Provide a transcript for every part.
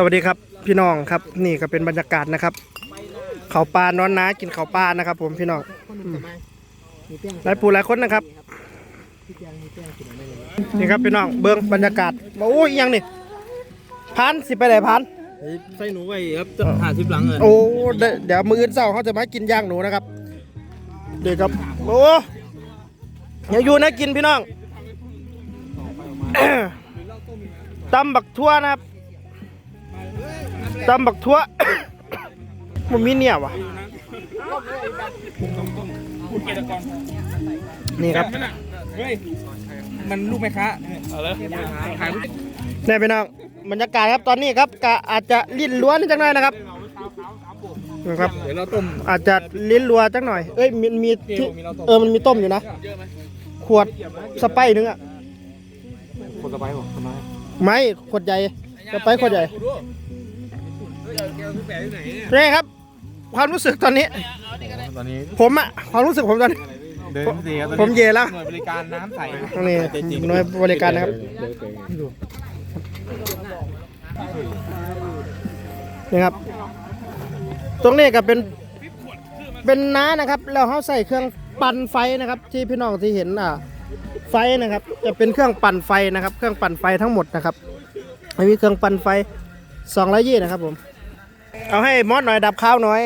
สวัสดีครับพี่น้องครับ นี่ก็เป็นบรรยากาศนะครับ เขาปลานอนน้ากินเขาปลานะครับ ผมพี่น้องหลายผู้หลายคนนะครับนี่ครับพี่น้องเบิ้งบรรยากาศโอ้ยอิหยังนี่พันสิไปไหนพันใส่หนูไว้ครับจะหาทิปหลังเงินโอ้เดี๋ยวเดี๋ยวมืออื่นเศร้าเขาจะมากินย่างหนูนะครับเดี๋ยวครับโอ้อย่าอยู่นะกินพี่น้องตำบักทั่วนะครับ ตำบักทั่วมันมีเนี่ยวะนี่ครับเฮ้ยมันลูกไหมคะเอาเลยขายนี่พี่น้องบรรยากาศครับตอนนี้ครับกะอาจจะลิ้นล้วนจังหน่อยนะครับนะครับเดี๋ยวเราต้มอาจจะลิ้นรัวจังหน่อยเอ้ยมีมีที่มีเราต้มเออมันมีต้มอยู่นะเยอะไหมขวดสไปร์นึงอะคนสบายบอกสบายไม่ขวดใหญ่สไปร์ขวดใหญ่ นี่ครับ ความรู้สึกตอนนี้ ตอนนี้ผมอะความรู้สึกผมตอนนี้ เดินสีครับผมเย่แล้ว หน่วยบริการน้ำใสนี่หน่วยบริการนะครับนี่ครับ ตรงนี้ก็เป็นเป็นน้านะครับ แล้วเขาใส่เครื่องปั่นไฟนะครับ ที่พี่น้องที่เห็นอะไฟนะครับ จะเป็นเครื่องปั่นไฟนะครับ เครื่องปั่นไฟทั้งหมดนะครับไม่มีเครื่องปั่นไฟสองร้อยยี่นะครับผม เอาให้มอสหน่อยดับข้าวหน่อย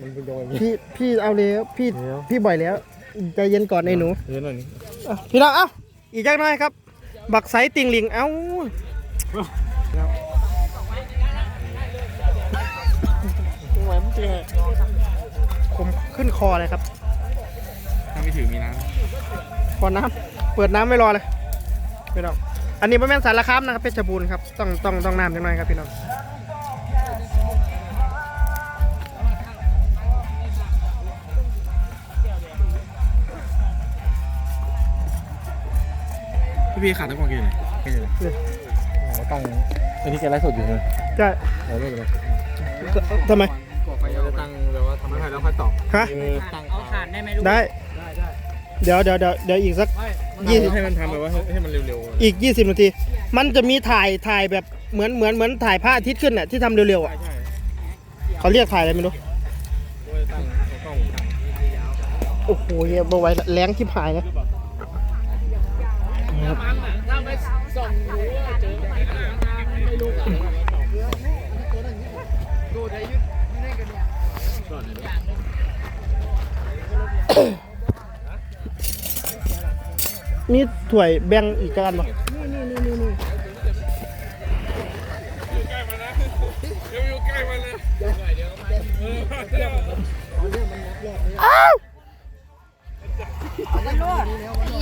มันเป็นโดนพี่พี่เอาแล้วพี่พี่บ่อยแล้วใจเย็นก่อนไอ้หนูเยอะหน่อยอะพี่น้องเอ้าอีกจักหน่อยครับ บักไซติงลิงเอ้าผมขึ้นคอเลยครับ ถ้าไม่ถือมีน้ขอน้ำเปิดน้ำไม่รอเลยพี่น้องอันนี้เป็นแม่นสารคามนะครับเพชรบูรณ์ครับต้องต้องต้องน้ำจังหน่อยครับพี่น้อง พี่พี่ขาดต้องกองกินแค่ไหนตั้งอันนี้แกไลฟ์สดอยู่เลยใช่เราไม่เป็นไรทำไมไปจะตั้งแบบว่าทำให้แล้วค่อยตอบฮะตั้งเอาถ่านได้ไหมลูกได้เดี๋ยวเดี๋ยวเดี๋ยวเดี๋ยวอีกสักยี่สิบให้มันทำแบบว่าให้มันเร็วอีก20นาที มันจะมีถ่ายถ่ายแบบเหมือนเหมือนเหมือนถ่ายพระอาทิตย์ขึ้นน่ะที่ทำเร็วๆๆอะใช่เขาเรียกถ่ายอะไรไม่รู้ว่าตั้งกล้องตั้งโอ้โหเฮียบไหว้ละแรงชิบหายนะมีถ้วยแบ่งอีกกันมั้งนี่นี่นี่นี่นี่อยู่ใกล้มาวนี่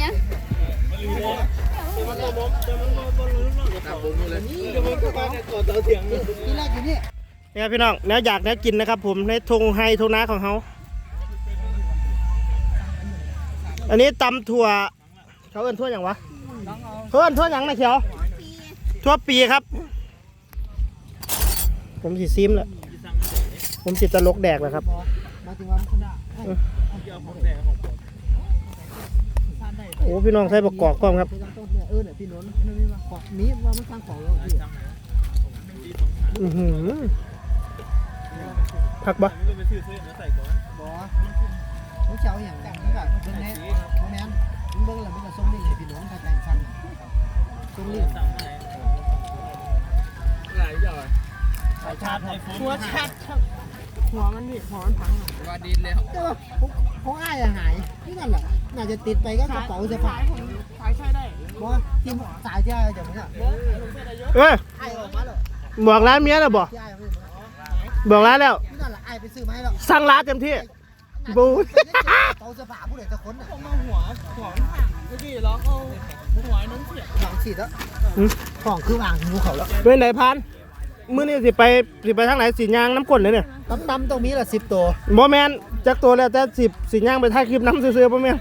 ครั บพี่น้องแนวอยากแนวกินนะครับ ผมในทงไฮทงนาของเขาอันนี้ตำถั่วเขาเอิ้นทั่วอย่างวะเขาเอิ้นทั่วอย่างนะเขียวทั่วปีครับ ผมสิซิมแหละผมสิตลกแดกแหละครับ โอ้พี่น้องใส่ประกอบกล้องครับเออเนี่ยพี่นนท์นั่นนี่ว่าของนี้ว่ามันสร้างของแล้วพี่อือหือผักบะบอเขาเจ้าอย่างนี้แบบเบิ้งเน็ตโมแมนเบิ้งแล้วมันก็ส่งลิงก์ให้พี่น้องเข้าใจฟังส่งลิงก์หลายอย่างชาร์จหัวชาร์จ หัวมันดิหัวมันพังว่าดีแล้วแต่ว่าของของอ้ายอะหายนี่นั่นแหละน่าจะติดไปก็กระเป๋าเสื้อผ้าขายใช้ได้บอที่สายที่อ้ายจะมึงอะเอ้ยอ้ายออกมาแล้วบอกร้านเมียแล้วบอกที่อ้ายเอาไปบอกร้านแล้ว นี่นั่นแหละอ้ายไปซื้อมาให้แล้วสั่งร้านเต็มที่ บูกระเป๋าเสื้อผ้าผู้ใดจะค้นอะมาหัวหัวมันพังเมื่อกี้ร้องเอาหัวน้องเสียวางฉีดแล้วของคือวางหูเขาแล้วเป็นไหนพัน มื้อนี้สิไปสิไปทางไหนสียางน้ำก้นเลยเนี่ยตำตำๆตรงนี้ละสิบตัวบ่แมนจักตัวแล้วแต่สิบสียางไปถ่ายคลิปน้ำซื่อๆบ่แม่น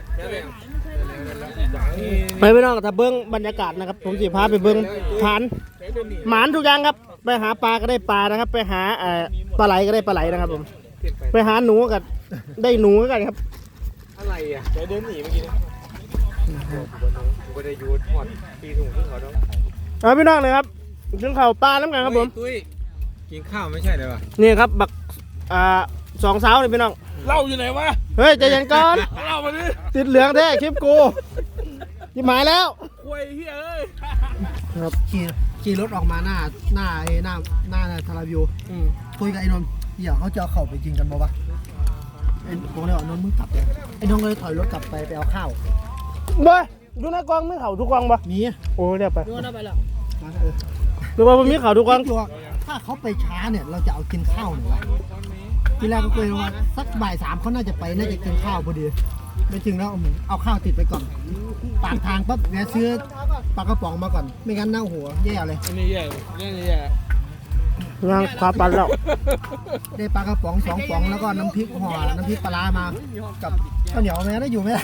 ไปพี่น้องถ้าเบิ้งบรรยากาศนะครับ ผมสิพาไปเบิ้งผานหมานทุกอย่างครับ ไปหาปลาก็ได้ปลานะครับ ไปหาเอ่อปลาไหลก็ได้ปลาไหลนะครับผม ไปหาหนูก็ได้หนูกันครับ อะไรอะเดี๋ยวเดินหนีเมื่อกี้นะผมก็ได้ยูดพอดตีถุงขึ้นเขาแล้วเอาพี่น้องเลยครับ ถึงเข่าปลาแล้วกันครับผม ตุ้ยกินข้าวไม่ใช่เลยว่ะนี่ครับบักอ่าสองสาวนี่พี่น้อง เหล้าอยู่ไหนวะเฮ้ยใจเย็นก่อน เหล้ามาดิติดเหลืองแท้คลิปกูยิบหมายแล้ว ควยเฮียเอ้ยขี่ขี่รถออกมาหน้าหน้าไอ้หน้าหน้าทาราวิวคุยกับไอ้นนท์เดี๋ยวเขาจะเอาเข่าไปจริงกันบ่วะไอ้ผมเลยว่านนท์มึงกลับเลยไอ้นนท์เลยถอยรถกลับไปไปเอาข้าวเบ้ยดูหน้ากล้องมีเข่าทุกกล้องปะมีโอ้เรียบไปโยนเอาไปแล้วมาเออ ดูว่ามันมีเข่าทุกกล้องคิดว่าถ้าเขาไปช้าเนี่ยเราจะเอากินข้าวหรือวะทีแรกก็คุยว่าสักบ่ายสามเขาน่าจะไปน่าจะกินข้าวพอดีไม่ถึงแล้วเอาหมูเอาข้าวติดไปก่อนปากทางปั๊บแวะซื้อปลากระป๋องมาก่อน ไม่งั้นเน่าหัวแย่เลยอันนี้แย่อันนี้แย่งานขวาปันแล้วได้ปลากระป๋องสองป๋องแล้วก็น้ำพริกห่อน้ำพริกปลาร้ามากับข้าวเหนียวแม่ได้อยู่ไม่ได้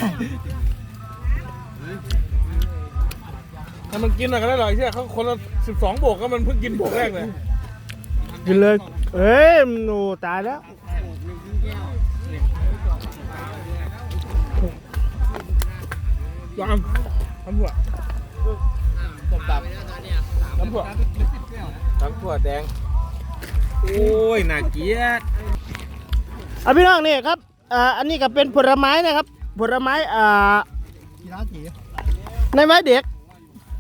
ถ้ามันกินหน่อยก็ได้หรอกเฮียเขาคนละสิบสองโบกก็มันเพิ่งกินโบกแรกเลยกินเลยเฮ้ยหนูตายแล้ว ลองทำหัวตบตับทำหัวทั้งขวดแดง โอ้ยน่าเกลียดอะพี่น้องนี่ครับอ่าอันนี้ก็เป็นผลไม้นะครับ ผลไม้อ่ากีฬาสีในไม้เด็ก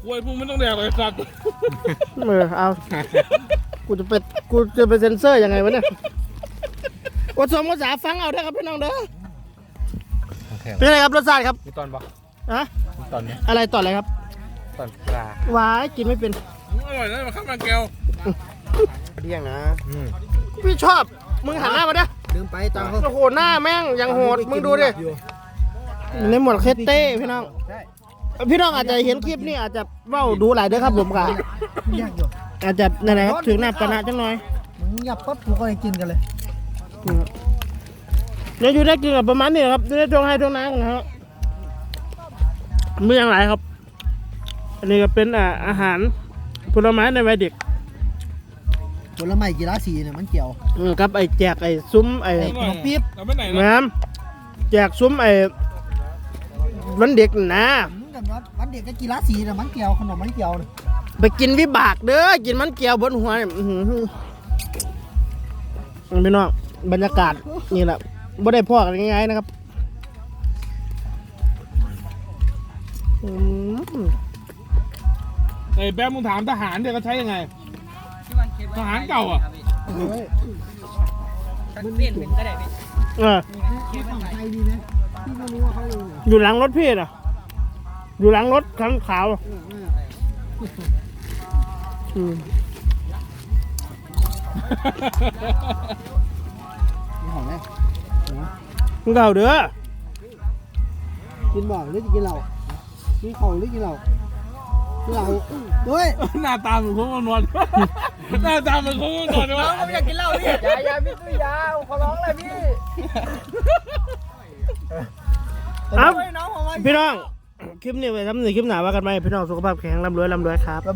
ควยพวกมันต้องแดกเลยสัตว์เออเอา กูจะไปกูจะไปเซ็นเซอร์ยังไงวะเนี่ยวัดสมภาษาฟังเอาได้อครับพี่น้องเด้อโอเคเป็นไงครับรสชาติครับมีตอนปะฮะมีตอนไหมอะไรต่ออะไรครับตอนปลาหวายกินไม่เป็นอร่อยนะมาข้าวมันแก้วเดี่ยงนะ อืมพี่ชอบมึงหันหน้ามาดิลืมไปตอนเขาโอ้โหหน้าแม่งยังโหดมึงดูดิอยู่ในหมวดเคสเต้พี่น้อง พี่น้องอาจจะเห็นคลิปนี้อาจจะเว้าดูหลายเด้อครับผมกะยากอยู่อาจจะนั่นแหละครับถึงหน้าปะนะจังหน่อยมึงหยับปั๊บกูก็ยังกินกันเลยเดี๋ยวอยู่ได้กินกับประมาณนี้ครับอยู่ได้ตรงให้ตรงนั้นนะครับมือยังหลายครับ อันนี้ก็เป็นอ่าอาหารผลไม้ในวัยเด็กผลไม้กีฬาสีเนี่ยมันเกี่ยวอืมครับไอ้แจกไอ้ซุ้มไอ้ขนมปี๊บเราไปไหนนะน้ำแจกซุ้มไอ้วันเด็กนะมึ งกับวัดวันเด็กก็กีฬาสีเนี่ยมันเกี่ยวขนมมันเกี่ยวเนี่ยไปกินวิบากเด้อกินมันเกลียวบนหัวเนี่ยอื้อหือพี่น้องบรรยากาศนี่แหละบ่ได้พอกันง่ายๆนะครับอืมไอ้แป๊บมึงถามทหารเดี๋ยวก็ใช้ยังไง ทหารเก่าอะเฮ้ยมันเปลี่ยนเป็นก็ได้ไหมเออ ที่ฝั่งไทยดีนะที่ไม่รู้ว่าเขาอยู่อยู่หลังรถพี่น่ะ อยู่หลังรถคันขาวอืมมีของไหมมึงเก่าเด้อกินบ่อหรือจะกินเหล้ากินเข่าหรือกินเหล้ากินเหล้าเฮ้ยหน้าตาเหมือนโค้งนวลหน้าตาเหมือนโค้งนวลเลยวะอยากกินเหล้าพี่อย่าอย่าพี่ตุ้ยยาวขอร้องเลยพี่ครับน้องผมว่าพี่น้อง คลิปนี้ไปทำหนึ่งคลิปหนาว่ากันไหมพี่น้องสุขภาพแข็งแรงร่ำรวยร่ำรวยครับ